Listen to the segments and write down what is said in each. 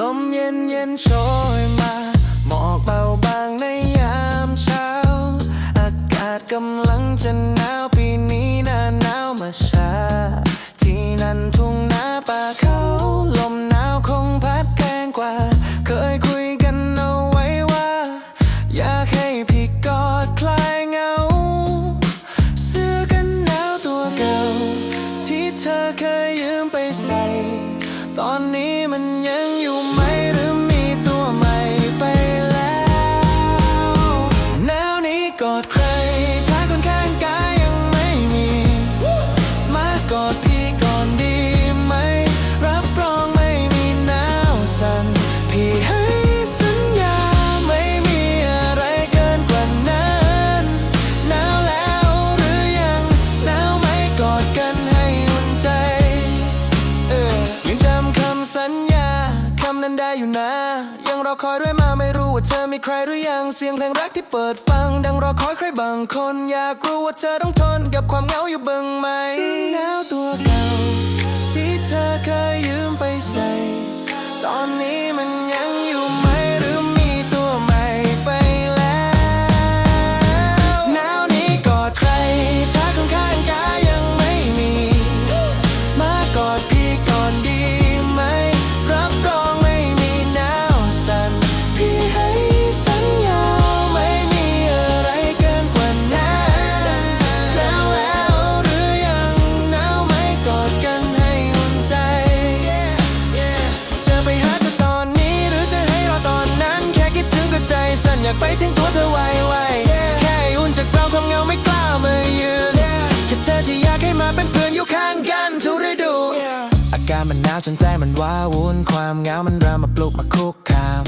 ลมเย็นเย็นโชยมา หมอกเบาบางในยามเช้า อากาศกำลังจะหนาวปีนี้หน้าหนาวมาช้า ที่นั่นทุ่งนาป่าเขาลมหนาวคงพัดแรงกว่า เคยคุยกันเอาไว้ว่า อยากให้พี่กอดคลายเหงา เสื้อกันหนาวตัวเก่า ที่เธอเคยยืมไปใส่ ตอนนี้มันยังอยู่ ได้อยู่นะ ยังรอคอยด้วยมาไม่รู้ว่าเธอมีใครหรือยังเสียงเพลงรักที่เปิดฟัง ดังรอคอยใครบางคน อยากรู้ว่าเธอต้องทนกับความเหงาอยู่บ้างไหมซึ่งหนาวตัวเก่าที่เธอเคยยืมไปใส่ ไปถึงตัวเธอไวๆแค่อุ่นจากเราความเหงาไม่กล้ามายืนแค่เธอที่อยากให้มาเป็นเพื่อนอยู่ข้างกันทุกฤดู อากาศมันหนาวจนใจมันว้าวุ่นความเหงามันเริ่มมาปลุกมาคุกคาม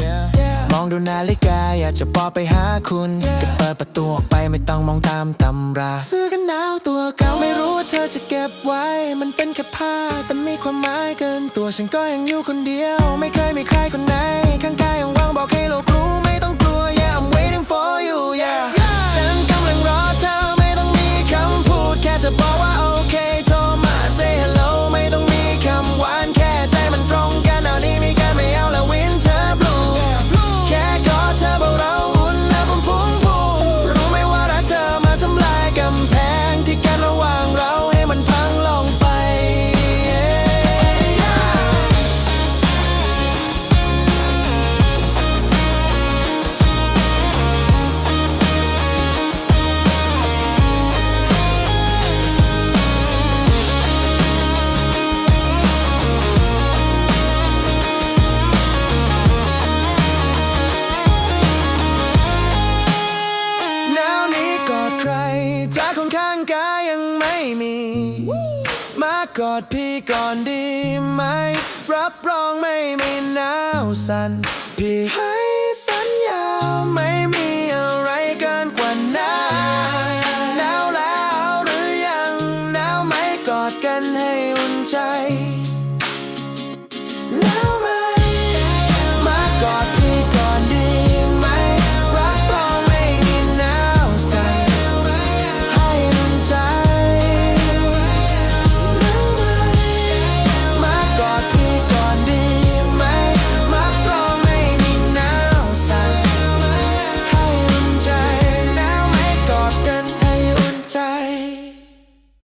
มองดูนาฬิกาอยากจะบอไปหาคุณก็เปิดประตูออกไปไม่ต้องมองตามตำราซื้อกันหนาวตัวเก่าไม่รู้ว่าเธอจะเก็บไว้ มันเป็นแค่ผ้าแต่มีความหมายเกินตัวฉันก็ยังอยู่คนเดียว ไม่เคยมีใครคนไหนข้างกายยังว่างบอกให้โลก ไม่มี มากอดพี่ก่อนดีไหม รับรองไม่มีหนาวสัน่นพี่ให้สัญญาไม